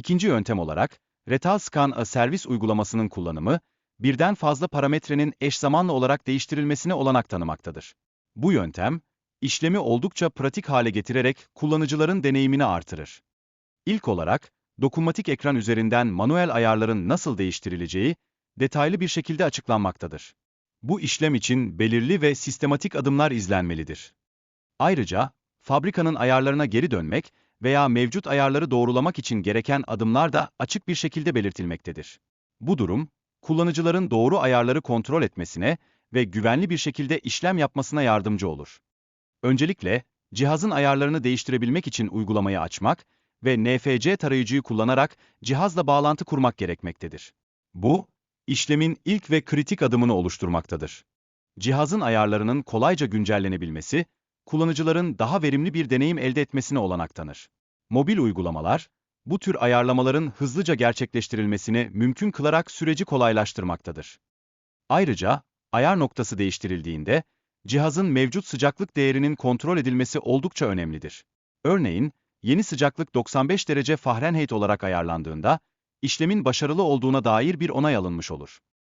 İkinci yöntem olarak, Retal Scan a Servis uygulamasının kullanımı, birden fazla parametrenin eş zamanlı olarak değiştirilmesine olanak tanımaktadır. Bu yöntem, işlemi oldukça pratik hale getirerek kullanıcıların deneyimini artırır. İlk olarak, dokunmatik ekran üzerinden manuel ayarların nasıl değiştirileceği, detaylı bir şekilde açıklanmaktadır. Bu işlem için belirli ve sistematik adımlar izlenmelidir. Ayrıca, fabrikanın ayarlarına geri dönmek veya mevcut ayarları doğrulamak için gereken adımlar da açık bir şekilde belirtilmektedir. Bu durum, kullanıcıların doğru ayarları kontrol etmesine ve güvenli bir şekilde işlem yapmasına yardımcı olur. Öncelikle, cihazın ayarlarını değiştirebilmek için uygulamayı açmak ve NFC tarayıcıyı kullanarak cihazla bağlantı kurmak gerekmektedir. Bu, işlemin ilk ve kritik adımını oluşturmaktadır. Cihazın ayarlarının kolayca güncellenebilmesi, kullanıcıların daha verimli bir deneyim elde etmesine olanak tanır. Mobil uygulamalar, bu tür ayarlamaların hızlıca gerçekleştirilmesini mümkün kılarak süreci kolaylaştırmaktadır. Ayrıca, ayar noktası değiştirildiğinde, cihazın mevcut sıcaklık değerinin kontrol edilmesi oldukça önemlidir. Örneğin, yeni sıcaklık 95 derece Fahrenheit olarak ayarlandığında, işlemin başarılı olduğuna dair bir onay alınmış olur.